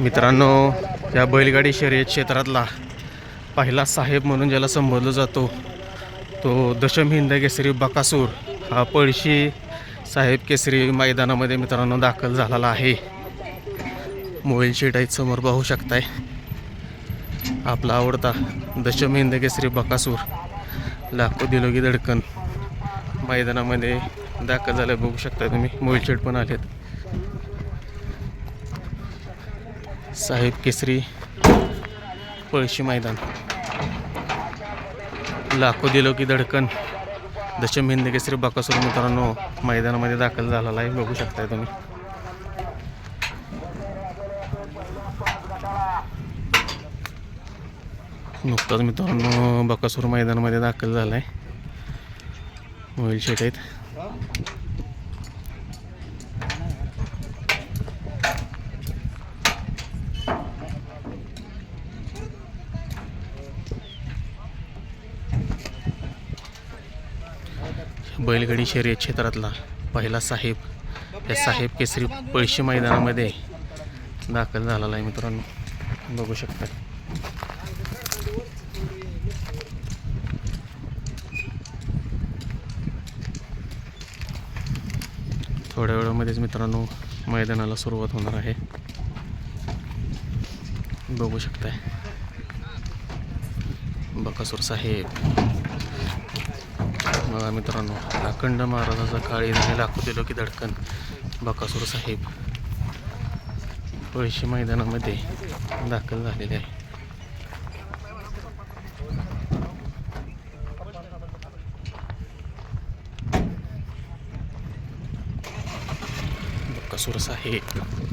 मित्रांनो या बैलगाडी शर्यत क्षेत्रातला पहिला साहेब म्हणून ज्याला संबोधलं जातो तो दशम हिंद केसरी बकासूर. हा पळशी साहेब केसरी मैदानामध्ये मित्रांनो दाखल झालेला आहे. मोबाईल शीट आहेत समोर पाहू शकताय. आपला आवडता दशम हिंद केसरी बकासूर. लाखो दिलोगी धडकन मैदानामध्ये दाखल झालं बघू शकता तुम्ही. मोबाईल शीट पण आलेत. साहेब केसरी पळशी मैदान. लाखो दिलो की धडकन. दशम हिंद केसरी बाकासूर मित्रांनो मैदानामध्ये दाखल झालेला आहे. बघू शकताय तुम्ही. नुकताच मित्रांनो बकासूर मैदानामध्ये दाखल झाला आहे मोबाईल शेट आहेत. बैलगाडी शर्यत क्षेत्रातला पहिला साहेब. या साहेब केसरी पळशी मैदानामध्ये दाखल झालेला आहे मित्रांनो. बघू शकता. थोड्या वेळामध्येच मित्रांनो मैदानाला सुरुवात होणार आहे. बघू शकताय. बकासूर साहेब. बघा मित्रांनो अखंड महाराजाचा काळी झाले लाखो दिलो की धडकन बकासूर साहेब पळशी मैदानामध्ये दाखल झालेले आहे. बकासूर साहेब.